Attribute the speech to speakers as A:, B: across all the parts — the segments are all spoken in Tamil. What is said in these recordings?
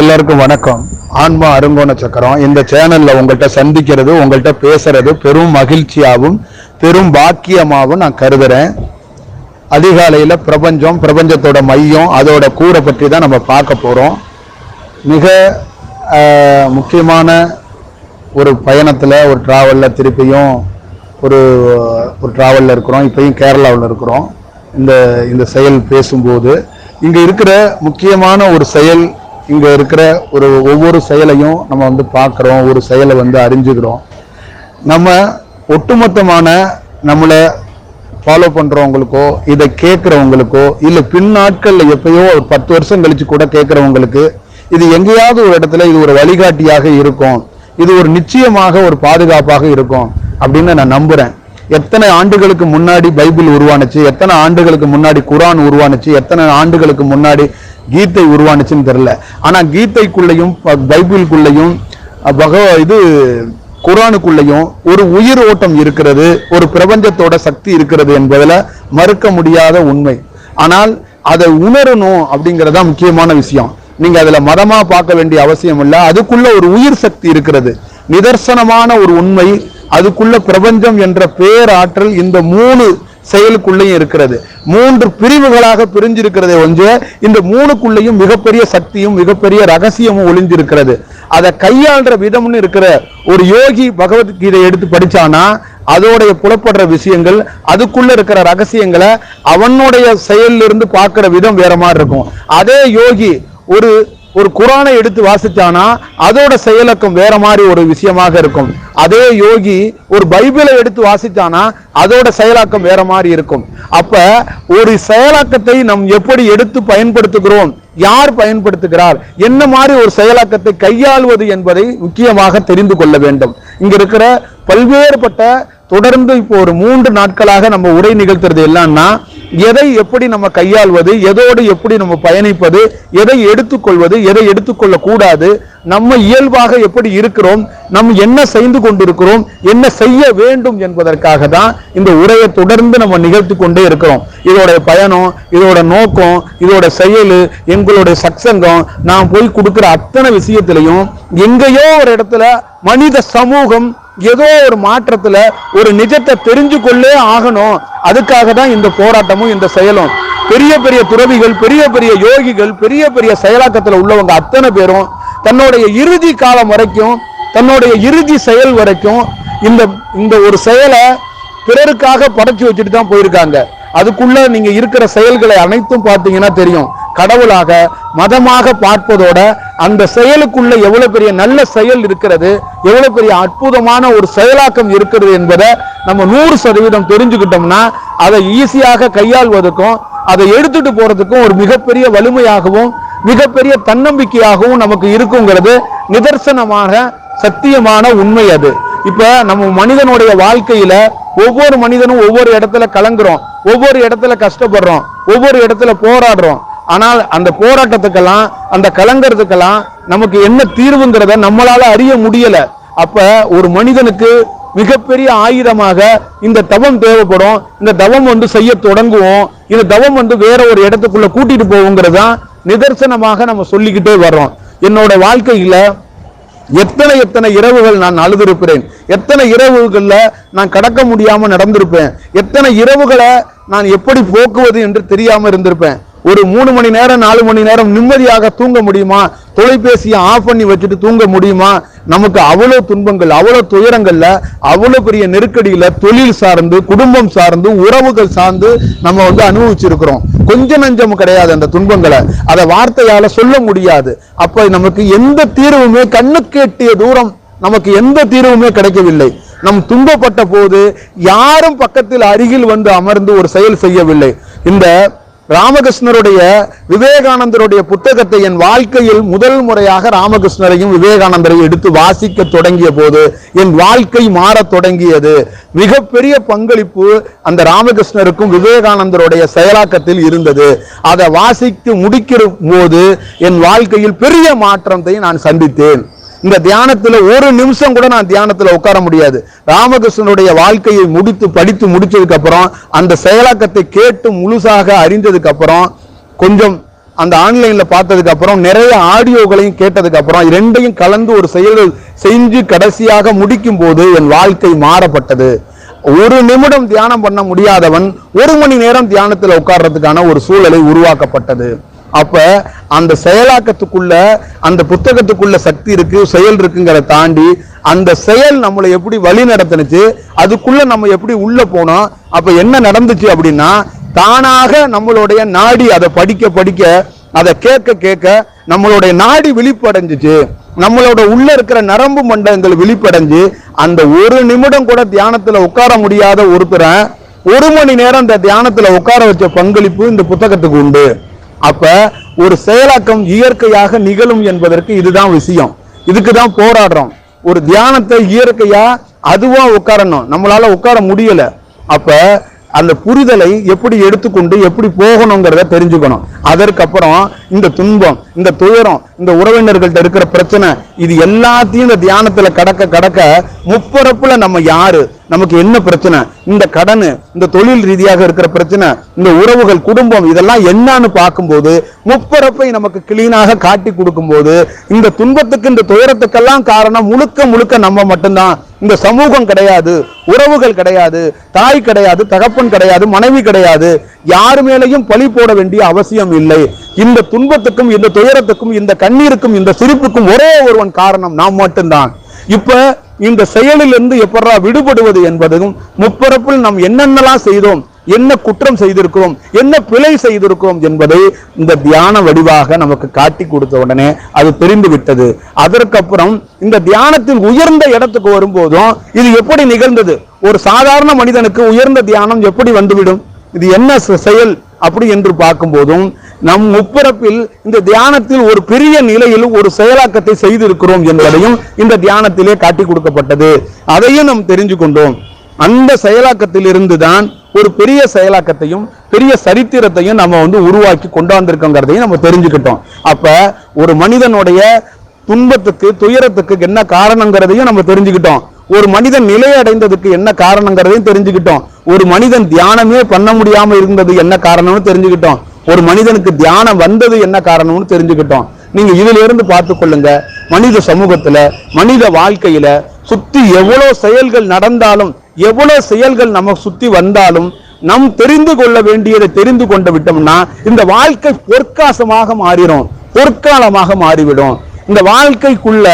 A: எல்லாருக்கும் வணக்கம். ஆன்மா அருங்கோண சக்கரம். இந்த சேனல்ல உங்கள்கிட்ட சந்திக்கிறது உங்கள்கிட்ட பேசுறது பெரும் மகிழ்ச்சியாகவும் பெரும் பாக்கியமாகவும் நான் கருதுறேன். அதிகாலையில் பிரபஞ்சம் பிரபஞ்சத்தோட மையம் அதோட கூரை பற்றி தான் நம்ம பார்க்க போகிறோம் மிக முக்கியமான ஒரு பயணத்தில் ஒரு ட்ராவலில் திருப்பியும் ஒரு ஒரு ட்ராவலில் இருக்கிறோம். இப்போயும் கேரளாவில் இருக்கிறோம். இந்த இந்த செயல் பேசும்போது இங்கே இருக்கிற முக்கியமான ஒரு செயல் இங்கே இருக்கிற ஒரு ஒவ்வொரு செயலையும் நம்ம வந்து பார்க்குறோம் ஒரு செயலை வந்து அறிஞ்சுக்கிறோம். நம்ம ஒட்டுமொத்தமான நம்மளை ஃபாலோ பண்ணுறவங்களுக்கோ இதை கேட்குறவங்களுக்கோ இல்லை பின் நாட்களில் எப்பயோ ஒரு பத்து வருஷம் கழித்து கூட கேட்குறவங்களுக்கு இது எங்கேயாவது ஒரு இடத்துல இது ஒரு வழிகாட்டியாக இருக்கும். இது ஒரு நிச்சயமாக ஒரு பாதுகாப்பாக இருக்கும் அப்படின்னு நான் நம்புகிறேன் எத்தனை ஆண்டுகளுக்கு முன்னாடி பைபிள் உருவானுச்சு எத்தனை ஆண்டுகளுக்கு முன்னாடி குரான் உருவானுச்சு எத்தனை ஆண்டுகளுக்கு முன்னாடி கீதை உருவானுச்சுன்னு தெரில ஆனால் கீதைக்குள்ளேயும் பைபிள்குள்ளேயும் பைபிளுக்குள்ளேயும் பகவ இது குரானுக்குள்ளேயும் ஒரு உயிர் ஓட்டம் இருக்கிறது ஒரு பிரபஞ்சத்தோட சக்தி இருக்கிறது என்பதில் மறுக்க முடியாத உண்மை. ஆனால் அதை உணரணும் அப்படிங்கறதா முக்கியமான விஷயம். நீங்க அதுல மதமா பார்க்க வேண்டிய அவசியம் இல்லை. அதுக்குள்ள ஒரு உயிர் சக்தி இருக்கிறது. நிதர்சனமான ஒரு உண்மை. அதுக்குள்ள பிரபஞ்சம் என்ற பேராற்றல் இந்த மூணு செயலுக்குள்ளேயும் இருக்கிறது. மூன்று பிரிவுகளாக பிரிஞ்சிருக்கிறதே ஒன்று இந்த மூணுக்குள்ளேயும் மிகப்பெரிய சக்தியும் மிகப்பெரிய ரகசியமும் ஒளிஞ்சிருக்கிறது அதை கையாள்ற விதம்னு இருக்கிற ஒரு யோகி பகவத்கீதை எடுத்து படிச்சானா அதோடைய புலப்படுற விஷயங்கள் அதுக்குள்ள இருக்கிற ரகசியங்களை அவனுடைய செயலிருந்து பார்க்குற பார்க்கிற விதம் வேற மாதிரி இருக்கும். அதே யோகி ஒரு ஒரு குரானை எடுத்து வாசிச்சானா அதோட செயலக்கம் வேற மாதிரி ஒரு விஷயமாக இருக்கும். அதே யோகி ஒரு பைபிளை எடுத்து வாசிச்சானா அதோட செயலாக்கம் வேற மாதிரி இருக்கும். அப்ப ஒரு செயலாக்கத்தை நம் எப்படி எடுத்து பயன்படுத்துகிறோம்? யார் பயன்படுத்துகிறார்? என்ன மாதிரி ஒரு செயலாக்கத்தை கையாள்வது என்பதை முக்கியமாக தெரிந்து கொள்ள வேண்டும். இங்க இருக்கிற பல்வேறுபட்ட தொடர்ந்து இப்போ ஒரு மூன்று நாட்களாக நம்ம உரை நிகழ்த்துறது என்னன்னா எதை எப்படி நம்ம கையாள்வது எதோடு எப்படி நம்ம பயணிப்பது எதை எடுத்துக்கொள்வது எதை எடுத்துக்கொள்ள கூடாது நம்ம இயல்பாக எப்படி இருக்கிறோம் நம்ம என்ன செய்து கொண்டிருக்கிறோம் என்ன செய்ய வேண்டும் என்பதற்காக தான் இந்த உரையை தொடர்ந்து நம்ம நிகழ்த்தி கொண்டே இருக்கிறோம். இதோட பயணம் இதோட நோக்கம் இதோட செயல் எங்களுடைய சக்சங்கம் நான் போய் கொடுக்குற அத்தனை விஷயத்திலையும் எங்கேயோ ஒரு இடத்துல மனித சமூகம் ஏதோ ஒரு மாற்றத்துல ஒரு நிஜத்தை தெரிஞ்சு கொள்ளே ஆகணும். அதுக்காக தான் இந்த போராட்டமும் இந்த செயலும். பெரிய பெரிய துறவிகள் பெரிய பெரிய யோகிகள் பெரிய பெரிய செயலாக்கத்துல உள்ளவங்க அத்தனை பேரும் தன்னுடைய இறுதி காலம் வரைக்கும் தன்னுடைய இறுதி செயல் வரைக்கும் இந்த இந்த ஒரு செயலை பிறருக்காக படைச்சு வச்சுட்டு தான் போயிருக்காங்க. அதுக்குள்ள நீங்க இருக்கிற செயல்களை அனைத்தும் பார்த்தீங்கன்னா தெரியும். கடவுளாக மதமாக பார்ப்பதோட அந்த செயலுக்குள்ள எவ்வளவு பெரிய நல்ல செயல் இருக்கிறது எவ்வளவு பெரிய அற்புதமான ஒரு செயலாக்கம் இருக்கிறது என்பதை நம்ம நூறு சதவீதம் தெரிஞ்சுக்கிட்டோம்னா அதை ஈஸியாக கையாள்வதற்கும் அதை எடுத்துட்டு போறதுக்கும் ஒரு மிகப்பெரிய வலிமையாகவும் மிகப்பெரிய தன்னம்பிக்கையாகவும் நமக்கு இருக்குங்கிறது நிதர்சனமாக சத்தியமான உண்மை அது. இப்ப நம்ம மனிதனுடைய வாழ்க்கையில ஒவ்வொரு மனிதனும் ஒவ்வொரு இடத்துல கலங்குறோம் ஒவ்வொரு இடத்துல கஷ்டப்படுறோம் ஒவ்வொரு இடத்துல போராடுறோம். ஆனால் அந்த போராட்டத்துக்கெல்லாம் அந்த கலங்கிறதுக்கெல்லாம் நமக்கு என்ன தீர்வுங்கிறத நம்மளால அறிய முடியல. அப்ப ஒரு மனிதனுக்கு மிகப்பெரிய ஆயுதமாக இந்த தவம் தேவைப்படும். இந்த தவம் வந்து செய்ய தொடங்குவோம். இந்த தவம் வந்து வேற ஒரு இடத்துக்குள்ள கூட்டிட்டு போவோங்கிறது தான் நிதர்சனமாக நம்ம சொல்லிக்கிட்டே வர்றோம். என்னோட வாழ்க்கையில எத்தனை எத்தனை இரவுகள் நான் அழுதிருப்பேன் எத்தனை இரவுகளில் நான் கடக்க முடியாமல் நடந்திருப்பேன். எத்தனை இரவுகளை நான் எப்படி போக்குவது என்று தெரியாமல் இருந்திருப்பேன். ஒரு மூணு மணி நேரம் நாலு மணி நேரம் நிம்மதியாக தூங்க முடியுமா? தொலைபேசியை ஆஃப் பண்ணி வச்சுட்டு தூங்க முடியுமா? நமக்கு அவ்வளோ துன்பங்கள் அவ்வளோ துயரங்கள்ல அவ்வளோ பெரிய நெருக்கடியில தொழில் சார்ந்து குடும்பம் சார்ந்து உறவுகள் சார்ந்து நம்ம வந்து அனுபவிச்சிருக்கிறோம். கொஞ்சம் நஞ்சம் கிடையாது அந்த துன்பங்களை. அதை வார்த்தையால சொல்ல முடியாது. அப்ப நமக்கு எந்த தீர்வுமே கண்ணுக்கு எட்டிய தூரம் நமக்கு எந்த தீர்வுமே கிடைக்கவில்லை. நம் துன்பப்பட்ட போது யாரும் பக்கத்தில் அருகில் வந்து அமர்ந்து ஒரு செயல் செய்யவில்லை. இந்த ராமகிருஷ்ணருடைய விவேகானந்தருடைய புத்தகத்தை என் வாழ்க்கையில் முதல் முறையாக ராமகிருஷ்ணரையும் விவேகானந்தரையும் எடுத்து வாசிக்க தொடங்கிய போது என் வாழ்க்கை மாறத் தொடங்கியது. மிகப்பெரிய பங்களிப்பு அந்த ராமகிருஷ்ணருக்கும் விவேகானந்தருடைய செயலாக்கத்தில் இருந்தது. அதை வாசித்து முடிக்கிற போது என் வாழ்க்கையில் பெரிய மாற்றத்தை நான் சந்தித்தேன். இந்த தியானத்தில் ஒரு நிமிஷம் கூட நான் தியானத்தில் உட்கார முடியாது. ராமகிருஷ்ணனுடைய வாழ்க்கையை முடித்து படித்து முடிச்சதுக்கப்புறம் அந்த செயலாக்கத்தை கேட்டு முழுசாக அறிந்ததுக்கு அப்புறம் கொஞ்சம் அந்த ஆன்லைனில் பார்த்ததுக்கு அப்புறம் நிறைய ஆடியோகளையும் கேட்டதுக்கு அப்புறம் ரெண்டையும் கலந்து ஒரு செயல் செஞ்சு கடைசியாக முடிக்கும் போது என் வாழ்க்கை மாறப்பட்டது. ஒரு நிமிடம் தியானம் பண்ண முடியாதவன் ஒரு மணி நேரம் தியானத்தில் உட்கார்றதுக்கான ஒரு சூழலை உருவாக்கப்பட்டது. அப்ப அந்த செயலாக்கத்துக்குள்ள அந்த புத்தகத்துக்குள்ள சக்தி இருக்கு செயல் இருக்குங்கிறத தாண்டி அந்த செயல் நம்மளை எப்படி வழி நடத்தினுச்சு அதுக்குள்ள நம்ம எப்படி உள்ள போனோம் அப்ப என்ன நடந்துச்சு அப்படின்னா தானாக நம்மளுடைய நாடி அதை படிக்க படிக்க அதை கேட்க கேட்க நம்மளுடைய நாடி விழிப்படைஞ்சிச்சு. நம்மளோட உள்ள இருக்கிற நரம்பு மண்டலங்கள் விழிப்படைஞ்சு அந்த ஒரு நிமிடம் கூட தியானத்துல உட்கார முடியாத ஒருத்தரை ஒரு மணி நேரம் அந்த தியானத்துல உட்கார வச்ச பங்களிப்பு இந்த புத்தகத்துக்கு உண்டு. அப்ப ஒரு செயலாக்கம் இயற்கையாக நிகழும் என்பதற்கு இதுதான் விஷயம். இதுக்கு தான் போராடுறோம். ஒரு தியானத்தை இயற்கையா அதுவா உட்காரணும் நம்மளால உட்கார முடியல. அப்ப அந்த புரிதலை எப்படி எடுத்துக்கொண்டு எப்படி போகணுங்கிறத தெரிஞ்சுக்கணும். அதற்கப்புறம் இந்த துன்பம் இந்த துயரம் இந்த உறவினர்கள்ட்ட இருக்கிற பிரச்சனை இது எல்லாத்தையும் இந்த தியானத்துல கடக்க கடக்க முப்பரப்புல நம்ம யாரு? நமக்கு என்ன பிரச்சனை? இந்த கடன் இந்த தொழில் ரீதியாக இருக்கிற பிரச்சனை இந்த உறவுகள் குடும்பம் இதெல்லாம் என்னன்னு பார்க்கும்போது முப்பரப்பை நமக்கு கிளீனாக காட்டி கொடுக்கும்போது இந்த துன்பத்துக்கு இந்த துயரத்துக்கெல்லாம் காரணம் முழுக்க முழுக்க நம்ம மட்டும்தான். இந்த சமூகம் கிடையாது உறவுகள் கிடையாது தாய் கிடையாது தகப்பன் கிடையாது மனைவி கிடையாது. யார் மேலையும் பழி போட வேண்டிய அவசியம் இல்லை. இந்த துன்பத்துக்கும் இந்த துயரத்துக்கும் இந்த கண்ணீருக்கும் இந்த சிரிப்புக்கும் ஒரே ஒருவன் காரணம் நாம் மட்டும்தான். இப்ப இந்த செயலிலிருந்து எப்படா விடுபடுவது என்பதும் முப்பரப்பில் நாம் என்னென்னலாம் செய்தோம் என்ன குற்றம் செய்திருக்கிறோம்? என்ன பிழை செய்திருக்கிறோம் என்பதை இந்த தியான வடிவாக நமக்கு காட்டி கொடுத்த உடனே அது தெரிந்து விட்டது. அதற்கப்புறம் இந்த தியானத்தின் உயர்ந்த இடத்துக்கு வரும்போதும் இது எப்படி நிகழ்ந்தது? ஒரு சாதாரண மனிதனுக்கு உயர்ந்த தியானம் எப்படி வந்துவிடும்? இது என்ன செ- செயல்? அப்படி என்று பார்க்கும்போதும் நம் முப்பிறப்பில் இந்த தியானத்தில் ஒரு பெரிய நிலையில் ஒரு செயலாக்கத்தை செய்திருக்கிறோம் என்பதையும் இந்த தியானத்திலே காட்டி கொடுக்கப்பட்டது. அதையும் நாம் தெரிஞ்சு கொண்டோம். அந்த செயலாக்கத்தில் இருந்துதான் ஒரு பெரிய செயலாக்கத்தையும் பெரிய சரித்திரத்தையும் நம்ம வந்து உருவாக்கி கொண்டாந்திருக்கோங்கிறதையும் நம்ம தெரிஞ்சுக்கிட்டோம். அப்ப ஒரு மனிதனுடைய துன்பத்துக்கு துயரத்துக்கு என்ன காரணங்கிறதையும் நம்ம தெரிஞ்சுக்கிட்டோம். ஒரு மனிதன் நிலை அடைந்ததுக்கு என்ன காரணங்கிறதையும் தெரிஞ்சுக்கிட்டோம். ஒரு மனிதன் தியானமே பண்ண முடியாம இருந்தது என்ன காரணம்னு தெரிஞ்சுக்கிட்டோம். ஒரு மனிதனுக்கு தியானம் வந்தது என்ன காரணம்னு தெரிஞ்சுக்கிட்டோம். நீங்க இதுல இருந்து பார்த்து கொள்ளுங்க. மனித சமூகத்துல மனித வாழ்க்கையில சுத்தி எவ்வளவு செயல்கள் நடந்தாலும் எவ்வளவு செயல்கள் நம்ம சுத்தி வந்தாலும் நம் தெரிந்து கொள்ள வேண்டியதை தெரிந்து கொண்டு விட்டோம்னா இந்த வாழ்க்கை பொற்காசமாக மாறிடும். பொற்காலமாக மாறிவிடும். இந்த வாழ்க்கைக்குள்ள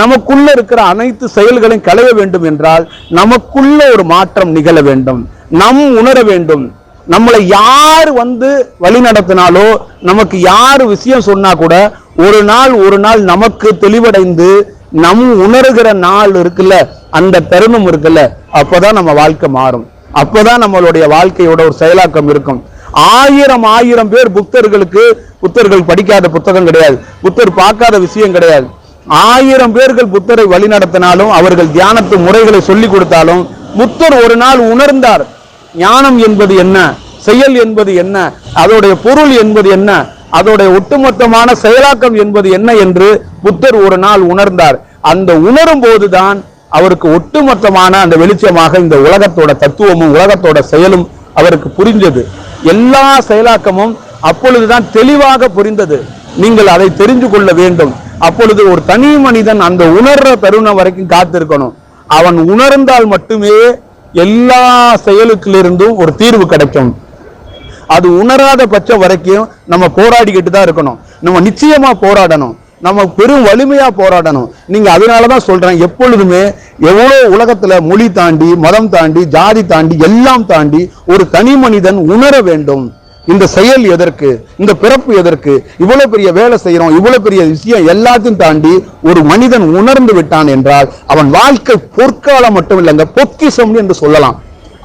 A: நமக்குள்ள இருக்கிற அனைத்து செயல்களையும் களைய வேண்டும் என்றால் நமக்குள்ள ஒரு மாற்றம் நிகழ வேண்டும். நம் உணர வேண்டும். நம்மளை யார் வந்து வழி நடத்தினாலோ நமக்கு யார் விஷயம் சொன்னா கூட ஒரு நாள் ஒரு நாள் நமக்கு தெளிவடைந்து நம் உணர்கிற நாள் இருக்குல்ல அந்த தருணம் இருக்குல்ல அப்போதான் நம்ம வாழ்க்கை மாறும். அப்போதான் நம்மளுடைய வாழ்க்கையோட ஒரு செயலாக்கம் இருக்கும். ஆயிரம் ஆயிரம் பேர் புத்தர்களுக்கு புத்தர்கள் படிக்காத புத்தகம் கிடையாது. புத்தர் பார்க்காத விஷயம் கிடையாது. ஆயிரம் பேர்கள் புத்தரை வழிநடத்தினாலும் அவர்கள் தியானத்து முறைகளை சொல்லி கொடுத்தாலும் புத்தர் ஒரு நாள் உணர்ந்தார். ஞானம் என்பது என்ன? செயல் என்பது என்ன? அதோடைய பொருள் என்பது என்ன? அதோடைய ஒட்டுமொத்தமான செயலாக்கம் என்பது என்ன என்று புத்தர் ஒரு நாள் உணர்ந்தார். அந்த உணரும் போதுதான் அவருக்கு ஒட்டுமொத்தமான அந்த வெளிச்சமாக இந்த உலகத்தோட தத்துவமும் உலகத்தோட செயலும் அவருக்கு புரிஞ்சது எல்லா செயலாக்கமும் அப்பொழுதுதான் தெளிவாக புரிந்தது. நீங்கள் அதை தெரிந்து கொள்ள வேண்டும். அப்பொழுது ஒரு தனி மனிதன் அந்த உணர்ற தருணம் வரைக்கும் காத்திருக்கணும். அவன் உணர்ந்தால் மட்டுமே எல்லா செயலுக்கிலிருந்தும் ஒரு தீர்வு கிடைக்கும். அது உணராத பட்சம் வரைக்கும் நம்ம போராடிக்கிட்டு தான் இருக்கணும். நம்ம நிச்சயமா போராடணும். நம்ம பெரும் வலிமையாக போராடணும். நீங்கள் அதனால தான் சொல்கிறேன் எப்பொழுதுமே எவ்வளோ உலகத்தில் மொழி தாண்டி மதம் தாண்டி ஜாதி தாண்டி எல்லாம் தாண்டி ஒரு தனி மனிதன் உணர வேண்டும். இந்த செயல் எதற்கு? இந்த பிறப்பு எதற்கு? இவ்வளவு பெரிய வேலை செய்யறோம் இவ்வளவு பெரிய விஷயம் எல்லாத்தையும் தாண்டி ஒரு மனிதன் உணர்ந்து விட்டான் என்றால் அவன் வாழ்க்கை பொற்காலம் மட்டும் இல்லைங்க பொக்கிஷம் என்று சொல்லலாம்.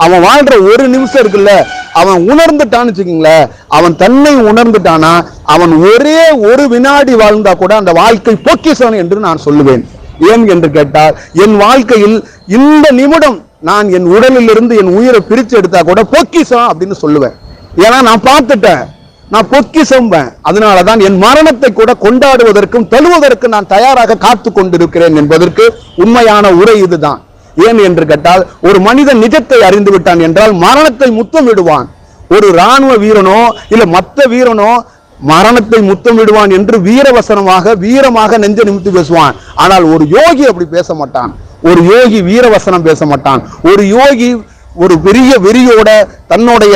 A: அவன் வாழ்ற ஒரு நிமிஷம் இருக்குல்ல அவன் உணர்ந்துட்டான்னு வச்சுக்கீங்களேன். அவன் தன்னை உணர்ந்துட்டானா அவன் ஒரே ஒரு வினாடி வாழ்ந்தா கூட அந்த வாழ்க்கை பொக்கிசவன் என்று நான் சொல்லுவேன். ஏன் என்று கேட்டால் என் வாழ்க்கையில் இந்த நிமிடம் நான் என் உடலிலிருந்து என் உயிரை பிரித்து எடுத்தா கூட பொக்கிசம் அப்படின்னு சொல்லுவேன். ஏன்னா நான் பார்த்துட்டேன். நான் பொக்கிசம்பேன் அதனாலதான் என் மரணத்தை கூட கொண்டாடுவதற்கும் தழுவதற்கு நான் தயாராக காத்து கொண்டிருக்கிறேன் என்பதற்கு உண்மையான உரை இதுதான். ஏன் என்று கேட்டால் ஒரு மனிதன் நிஜத்தை அறிந்து விட்டான் என்றால் மரணத்தை முத்தம் விடுவான். ஒரு ராணுவ வீரனோ இல்ல மற்ற வீரனோ மரணத்தை முத்தமிடுவான் என்று வீரவசனமாக வீரமாக நெஞ்ச நிமித்து பேசுவான். ஆனால் ஒரு யோகி அப்படி பேச மாட்டான். ஒரு யோகி வீரவசனம் பேச மாட்டான். ஒரு யோகி ஒரு பெரிய வெறியோட தன்னுடைய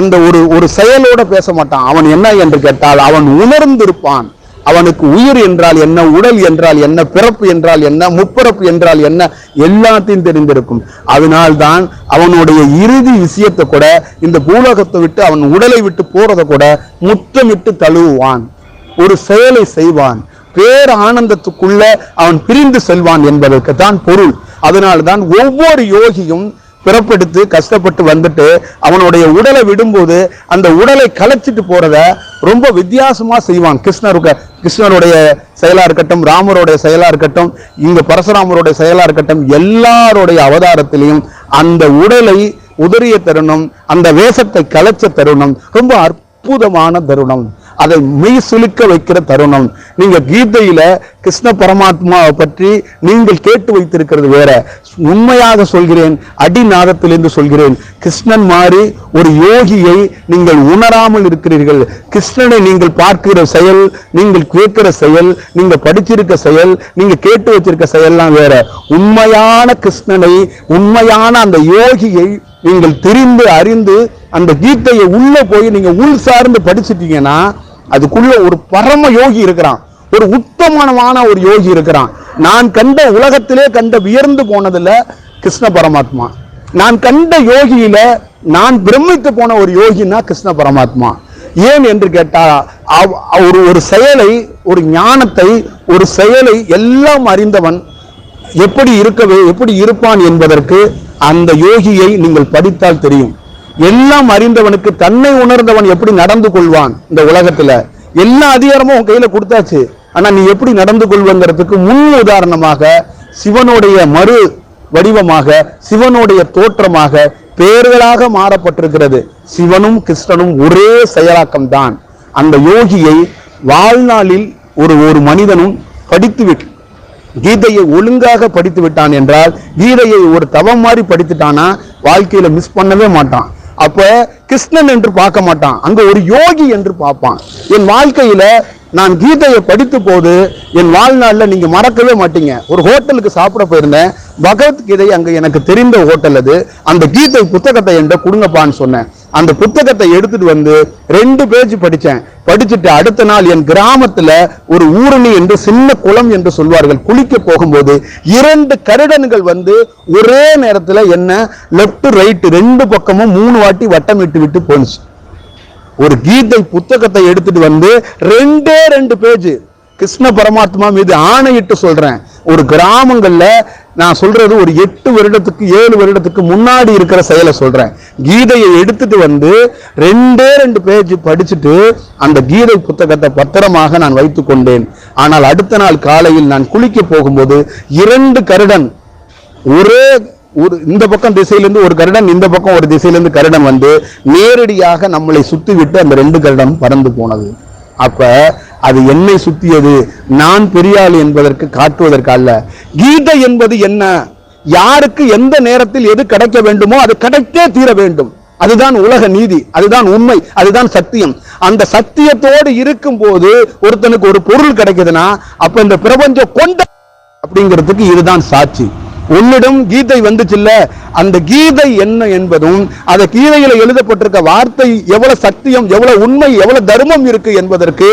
A: அந்த ஒரு ஒரு செயலோட பேச மாட்டான். அவன் என்ன என்று கேட்டால் அவன் உணர்ந்திருப்பான். அவனுக்கு உயிர் என்றால் என்ன உடல் என்றால் என்ன பிறப்பு என்றால் என்ன முப்பிறப்பு என்றால் என்ன எல்லாத்தையும் தெரிந்திருக்கும். அதனால்தான் அவனுடைய இறுதி விஷயத்தை கூட இந்த பூலோகத்தை விட்டு அவன் உடலை விட்டு போறதை கூட முத்தமிட்டு தழுவுவான். ஒரு செயலை செய்வான். பேர் ஆனந்தத்துக்குள்ள அவன் பிரிந்து செல்வான் என்பதற்கு தான் பொருள். அதனால்தான் ஒவ்வொரு யோகியும் பிறப்பெடுத்து கஷ்டப்பட்டு வந்துட்டு அவனுடைய உடலை விடும்போது அந்த உடலை கலைச்சிட்டு போறத ரொம்ப வித்தியாசமா செய்வான். கிருஷ்ணருக்கு கிருஷ்ணருடைய செயலா இருக்கட்டும் ராமருடைய செயலா இருக்கட்டும் இங்க பரசுராமருடைய செயலா இருக்கட்டும் எல்லாருடைய அவதாரத்திலையும் அந்த உடலை உதறிய தருணம் அந்த வேஷத்தை கலைச்ச தருணம் ரொம்ப அற்புதமான தருணம். அதை மெய் சுலுக்க வைக்கிற தருணம். நீங்க கீதையில கிருஷ்ண பரமாத்மாவை பற்றி நீங்கள் கேட்டு வைத்திருக்கிறது வேற. உண்மையாக சொல்கிறேன் அடிநாதத்திலிருந்து சொல்கிறேன். கிருஷ்ணன் மாதிரி ஒரு யோகியை நீங்கள் உணராமல் இருக்கிறீர்கள். கிருஷ்ணனை நீங்கள் பார்க்கிற செயல் நீங்கள் கேட்கிற செயல் நீங்க படிச்சிருக்க செயல் நீங்க கேட்டு வச்சிருக்க செயல்லாம் வேற. உண்மையான கிருஷ்ணனை உண்மையான அந்த யோகியை நீங்கள் தெரிந்து அறிந்து அந்த கீதையை உள்ள போய் நீங்க உள் சார்ந்து படிச்சிட்டீங்கன்னா அதுக்குள்ள ஒரு பரம யோகி இருக்கிறான். ஒரு உத்தமமான ஒரு யோகி இருக்கிறான். நான் கண்ட உலகத்திலே கண்ட வியர்ந்து போனதுல கிருஷ்ண பரமாத்மா. நான் கண்ட யோகியில நான் பிரமித்து போன ஒரு யோகினா கிருஷ்ண பரமாத்மா. ஏன் என்று கேட்டால் அவ்- ஒரு ஒரு செயலை ஒரு ஞானத்தை ஒரு செயலை எல்லாம் அறிந்தவன் எப்படி இருக்கவே எப்படி இருப்பான் என்பதற்கு அந்த யோகியை நீங்கள் படித்தால் தெரியும். எல்லாம் அறிந்தவனுக்கு தன்னை உணர்ந்தவன் எப்படி நடந்து கொள்வான் இந்த உலகத்துல? எல்லா அதிகாரமும் உன் கையில கொடுத்தாச்சு. ஆனா நீ எப்படி நடந்து கொள்வங்கிறதுக்கு முன் உதாரணமாக சிவனுடைய மறு வடிவமாக சிவனுடைய தோற்றமாக பேர்களாக மாறப்பட்டிருக்கிறது. சிவனும் கிருஷ்ணனும் ஒரே செயலாக்கம் தான் அந்த யோகியை வாழ்நாளில் ஒரு ஒரு மனிதனும் படித்துவிட்டு கீதையை ஒழுங்காக படித்து விட்டான் என்றால் கீதையை ஒரு தவம் மாதிரி படித்துட்டானா வாழ்க்கையில மிஸ் பண்ணவே மாட்டான். அப்ப கிருஷ்ணன் என்று பார்க்க மாட்டான். அங்க ஒரு யோகி என்று பார்ப்பான். என் வாழ்க்கையில நான் கீதையை படித்த போது என் வாழ்நாளில் நீங்க மறக்கவே மாட்டீங்க. ஒரு ஹோட்டலுக்கு சாப்பிட போயிருந்தேன். பகவத்கீதை அங்க எனக்கு தெரிந்த ஹோட்டல் அது. அந்த கீதை புத்தகத்தை என்ற கொடுங்கப்பான்னு சொன்னேன். அந்த புத்தகத்தை எடுத்துட்டு வந்து ரெண்டு பேஜ் படித்தேன் படிச்சுட்டு அடுத்த நாள் என் கிராமத்தில் ஒரு ஊரணி என்று சின்ன குளம் என்று சொல்வார்கள். குளிக்க போகும்போது இரண்டு கருடன்கள் வந்து ஒரே நேரத்தில் என்ன லெஃப்ட் ரைட்டு ரெண்டு பக்கமும் மூணு வாட்டி வட்டமிட்டு விட்டு போனுச்சு ஒரு கீதை புத்தகத்தை எடுத்துட்டு வந்து ரெண்டே ரெண்டு பேஜ் கிருஷ்ண பரமாத்மா மீது ஆணையிட்டு சொல்றேன். ஒரு கிராமங்கள்ல நான் சொல்றது ஒரு எட்டு வருடத்துக்கு ஏழு வருடத்துக்கு முன்னாடி இருக்கிற செயலை சொல்றேன். கீதையை எடுத்துட்டு வந்து ரெண்டே ரெண்டு பேஜ் படிச்சுட்டு அந்த கீதை புத்தகத்தை பத்திரமாக நான் வைத்து கொண்டேன். ஆனால் அடுத்த நாள் காலையில் நான் குளிக்க போகும்போது இரண்டு கருடன் ஒரே ஒரு இந்த பக்கம் திசையிலிருந்து ஒரு கருடன் இந்த பக்கம் ஒரு திசையிலிருந்து கருடன் வந்து நேரடியாக நம்மளை சுத்தி விட்டு அந்த ரெண்டு கருடன் பறந்து போனது. அப்ப அது என்னை சுத்தியது. நான் பெரியாள் என்பதற்கு காட்டுவதற்கு அல்ல கீதை என்பது என்ன? யாருக்கு எந்த நேரத்தில் எது கிடைக்க வேண்டுமோ அது கிடைத்தே தீர வேண்டும். அதுதான் உலக நீதி அதுதான் உண்மை அதுதான் சத்தியம். அந்த சத்தியத்தோடு இருக்கும் போது ஒருத்தனுக்கு ஒரு பொருள் கிடைக்குதுன்னா அப்ப இந்த பிரபஞ்சம் கொண்ட அப்படிங்கிறதுக்கு இதுதான் சாட்சி. உன்னிடம் கீதை வந்துச்சுல்ல. அந்த கீதை என்ன என்பதும் அந்த கீதையில எழுதப்பட்டிருக்க வார்த்தை எவ்வளவு சத்தியம் எவ்வளவு உண்மை எவ்வளவு தர்மம் இருக்கு என்பதற்கு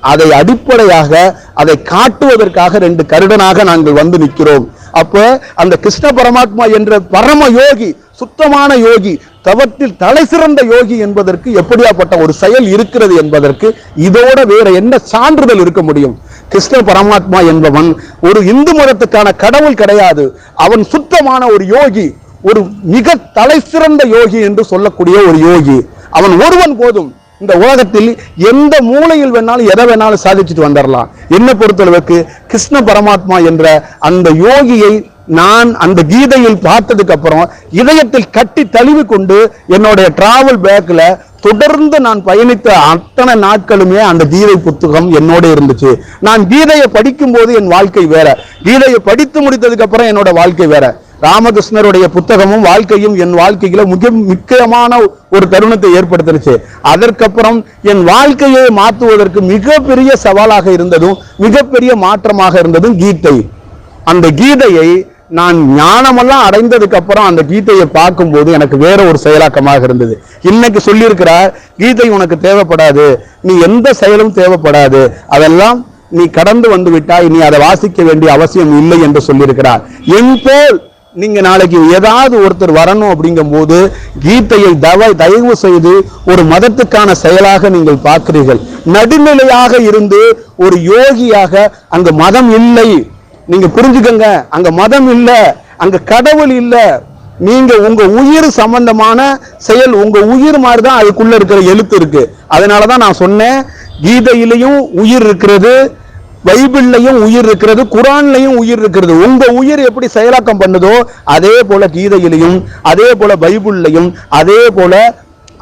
A: அதை அடிப்படையாக அதை காட்டுவதற்காக ரெண்டு கருடனாக நாங்கள் வந்து நிற்கிறோம். அப்போ அந்த கிருஷ்ண பரமாத்மா என்ற பரம யோகி சுத்தமான யோகி தவத்தில் தலை சிறந்த யோகி என்பதற்கு எப்படியாப்பட்ட ஒரு செயல் இருக்கிறது என்பதற்கு இதோட வேற என்ன சான்றிதழ் இருக்க முடியும்? கிருஷ்ண பரமாத்மா என்பவன் ஒரு இந்து மதத்துக்கான கடவுள் கிடையாது. அவன் சுத்தமான ஒரு யோகி ஒரு மிக தலை சிறந்த யோகி என்று சொல்லக்கூடிய ஒரு யோகி. அவன் ஒருவன் போதும். இந்த உலகத்தில் எந்த மூலையில் வேணாலும் எதை வேணாலும் சாதிச்சுட்டு வந்துடலாம் என்னை பொறுத்தளவுக்கு கிருஷ்ண பரமாத்மா என்ற அந்த யோகியை நான் அந்த கீதையில் பார்த்ததுக்கு அப்புறம் இதயத்தில் கட்டி தழுவி கொண்டு என்னுடைய டிராவல் பேக்கில் தொடர்ந்து நான் பயணித்த அத்தனை நாட்களுமே அந்த கீதை புத்தகம் என்னோட இருந்துச்சு. நான் கீதையை படிக்கும் போது என் வாழ்க்கை வேற. கீதையை படித்து முடித்ததுக்கு அப்புறம் என்னோட வாழ்க்கை வேற. ராமகிருஷ்ணருடைய புத்தகமும் வாழ்க்கையும் என் வாழ்க்கையில மிக முக்கியமான ஒரு தருணத்தை ஏற்படுத்திருச்சு. அதற்கப்புறம் என் வாழ்க்கையை மாற்றுவதற்கு மிகப்பெரிய சவாலாக இருந்ததும் மிகப்பெரிய மாற்றமாக இருந்ததும் கீதை. அந்த கீதையை நான் ஞானமெல்லாம் அடைந்ததுக்கு அப்புறம் அந்த கீதையை பார்க்கும்போது எனக்கு வேற ஒரு செயலாக்கமாக இருந்தது. இன்னைக்கு சொல்லியிருக்கிறார் கீதை உனக்கு தேவைப்படாது. நீ எந்த செயலும் தேவைப்படாது. அதெல்லாம் நீ கடந்து வந்து விட்டாய் நீ அதை வாசிக்க வேண்டிய அவசியம் இல்லை என்று சொல்லியிருக்கிறார். என் போல் நீங்கள் நாளைக்கு ஏதாவது ஒருத்தர் வரணும் அப்படிங்கும்போது கீதையை தவ தயவு செய்து ஒரு மதத்துக்கான செயலாக நீங்கள் பார்க்கிறீர்கள். நடுநிலையாக இருந்து ஒரு யோகியாக அங்கே மதம் இல்லை. நீங்கள் புரிஞ்சுக்கங்க அங்கே மதம் இல்லை. அங்கே கடவுள் இல்லை. நீங்க உங்க உயிர் சம்பந்தமான செயல் உங்க உயிர் மாதிரி தான் அதுக்குள்ள இருக்கிற எழுத்து இருக்கு. அதனாலதான் நான் சொன்னேன் கீதையிலையும் உயிர் இருக்கிறது பைபிள்லையும் உயிர் இருக்கிறது குரான்லையும் உயிர் இருக்கிறது. உங்க உயிர் எப்படி செயலாக்கம் பண்ணுதோ அதே போல கீதையிலையும் அதே போல பைபிள்லையும் அதே போல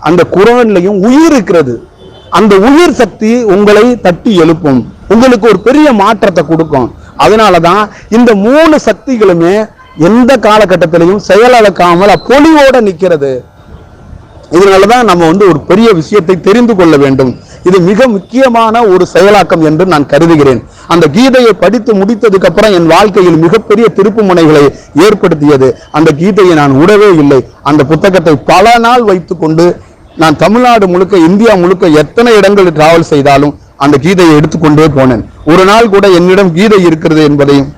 A: அந்த குரான்லையும் உயிர் இருக்கிறது. அந்த உயிர் சக்தி உங்களை தட்டி எழுப்பும். உங்களுக்கு ஒரு பெரிய மாற்றத்தை கொடுக்கும். அதனாலதான் இந்த மூணு சக்திகளுமே எந்த காலகட்டத்திலையும் செயலிழக்காமல் நிற்கிறது இதனால இதனாலதான் நம்ம வந்து ஒரு பெரிய விஷயத்தை தெரிந்து கொள்ள வேண்டும். இது மிக முக்கியமான ஒரு செயலாக்கம் என்று நான் கருதுகிறேன். அந்த கீதையை படித்து முடித்ததுக்கு அப்புறம் என் வாழ்க்கையில் மிகப்பெரிய திருப்பு முனைகளை ஏற்படுத்தியது. அந்த கீதையை நான் விடவே இல்லை. அந்த புத்தகத்தை பல நாள் வைத்துக்கொண்டு நான் தமிழ்நாடு முழுக்க இந்தியா முழுக்க எத்தனை இடங்களில் டிராவல் செய்தாலும் அந்த கீதையை எடுத்துக்கொண்டே போனேன். ஒரு நாள் கூட என்னிடம் கீதை இருக்கிறது என்பதையும்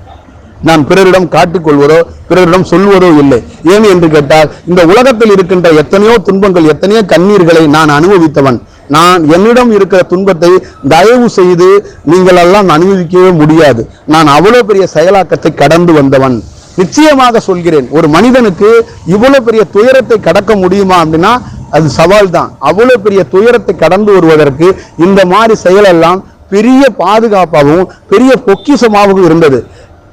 A: நான் பிறரிடம் காட்டிக்கொள்வதோ பிறரிடம் சொல்வதோ இல்லை. ஏன் என்று கேட்டால் இந்த உலகத்தில் இருக்கின்ற எத்தனையோ துன்பங்கள் எத்தனையோ கண்ணீர்களை நான் அனுபவித்தவன். நான் என்னிடம் இருக்கிற துன்பத்தை தயவு செய்து நீங்கள் எல்லாம் அனுபவிக்கவே முடியாது. நான் அவ்வளோ பெரிய செயலாக்கத்தை கடந்து வந்தவன். நிச்சயமாக சொல்கிறேன் ஒரு மனிதனுக்கு இவ்வளோ பெரிய துயரத்தை கடக்க முடியுமா அப்படின்னா அது சவால் தான் அவ்வளோ பெரிய துயரத்தை கடந்து வருவதற்கு இந்த மாதிரி செயலெல்லாம் பெரிய பாதுகாப்பாகவும் பெரிய பொக்கிஷமாகவும் இருந்தது.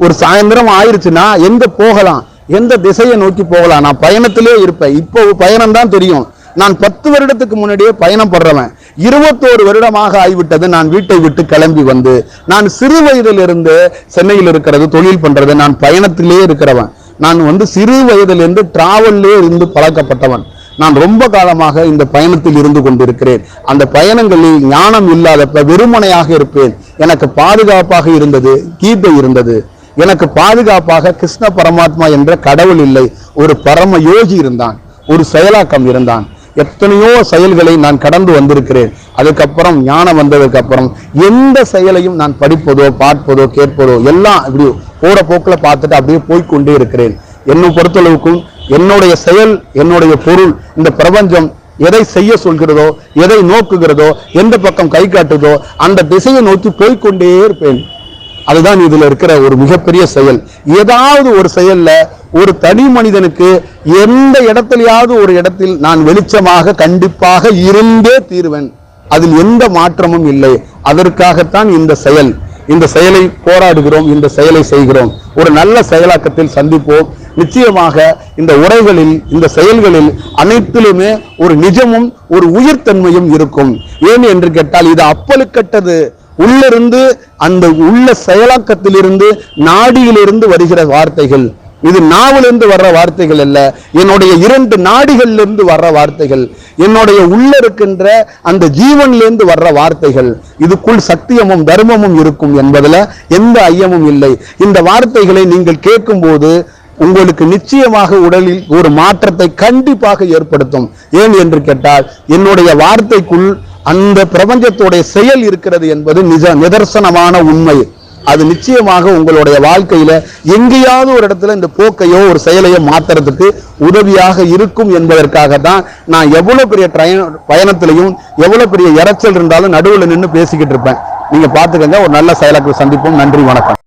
A: ஒரு சாயந்தரம் ஆயிடுச்சுன்னா எங்கே போகலாம்? எந்த திசையை நோக்கி போகலாம்? நான் பயணத்திலே இருப்பேன். இப்போ பயணம் தான் தெரியும். நான் பத்து வருடத்துக்கு முன்னாடியே பயணம் படுறவன். இருபத்தோரு வருடமாக ஆகிவிட்டது நான் வீட்டை விட்டு கிளம்பி வந்து நான் சிறு வயதிலிருந்து சென்னையில் இருக்கிறது தொழில் பண்றது நான் பயணத்திலே இருக்கிறவன். நான் வந்து சிறு வயதிலிருந்து டிராவல்லே இருந்து பழக்கப்பட்டவன். நான் ரொம்ப காலமாக இந்த பயணத்தில் இருந்து கொண்டிருக்கிறேன். அந்த பயணங்களில் ஞானம் இல்லாதப்ப வெறுமனையாக இருப்பேன். எனக்கு பாதுகாப்பாக இருந்தது கீதை இருந்தது. எனக்கு பாதுகாப்பாக கிருஷ்ண பரமாத்மா என்ற கடவுள் இல்லை. ஒரு பரம யோகி இருந்தான் ஒரு செயலாக்கம் இருந்தான். எத்தனையோ செயல்களை நான் கடந்து வந்திருக்கிறேன். அதுக்கப்புறம் ஞானம் வந்ததுக்கு அப்புறம் எந்த செயலையும் நான் படிப்பதோ பார்ப்பதோ கேட்பதோ எல்லாம் இப்படி போற போக்கில் பார்த்துட்டு அப்படியே போய்க்கொண்டே இருக்கிறேன். என்னை பொறுத்தளவுக்கும் என்னுடைய செயல் என்னுடைய பொருள் இந்த பிரபஞ்சம் எதை செய்ய சொல்கிறதோ எதை நோக்குகிறதோ எந்த பக்கம் கை காட்டுதோ அந்த திசையை நோக்கி போய்க்கொண்டே இருப்பேன். அதுதான் இதுல இருக்கிற ஒரு மிகப்பெரிய செயல். ஏதாவது ஒரு செயல்ல ஒரு தனி மனிதனுக்கு எந்த இடத்திலேயாவது ஒரு இடத்தில் நான் வெளிச்சமாக கண்டிப்பாக இருந்தே தீருவேன். அதில் எந்த மாற்றமும் இல்லை. அதற்காகத்தான் இந்த செயல். இந்த செயலை போராடுகிறோம் இந்த செயலை செய்கிறோம். ஒரு நல்ல செயலாக்கத்தில் சந்திப்போம். நிச்சயமாக இந்த உரைகளில் இந்த செயல்களில் அனைத்திலுமே ஒரு நிஜமும் ஒரு உயிர்த்தன்மையும் இருக்கும். ஏன் என்று கேட்டால் இது அப்பலுக்கட்டது உள்ளிருந்து அந்த உள்ள செயலாக்கத்திலிருந்து நாடியிலிருந்து வருகிற வார்த்தைகள். இது நாவிலிருந்து வர்ற வார்த்தைகள் அல்ல. என்னுடைய இரண்டு நாடிகளிலிருந்து வர்ற வார்த்தைகள். என்னுடைய உள்ள இருக்கின்ற அந்த ஜீவனிலிருந்து வர்ற வார்த்தைகள். இதுக்குள் சத்தியமும் தர்மமும் இருக்கும் என்பதில் எந்த ஐயமும் இல்லை. இந்த வார்த்தைகளை நீங்கள் கேட்கும்போது உங்களுக்கு நிச்சயமாக உடலில் ஒரு மாற்றத்தை கண்டிப்பாக ஏற்படுத்தும். ஏன் என்று கேட்டால் என்னுடைய வார்த்தைக்குள் அந்த பிரபஞ்சத்துடைய செயல் இருக்கிறது என்பது நிஜ நிதர்சனமான உண்மை. அது நிச்சயமாக உங்களுடைய வாழ்க்கையில எங்கேயாவது ஒரு இடத்துல இந்த போக்கையோ ஒரு செயலையோ மாத்துறதுக்கு உதவியாக இருக்கும் என்பதற்காக தான் நான் எவ்வளோ பெரிய ட்ரைன் பயணத்திலையும் எவ்வளோ பெரிய இறைச்சல் இருந்தாலும் நடுவில் நின்று பேசிக்கிட்டு இருப்பேன். நீங்க பாத்துக்கங்க ஒரு நல்ல செயலாக்கு சந்திப்போம். நன்றி வணக்கம்.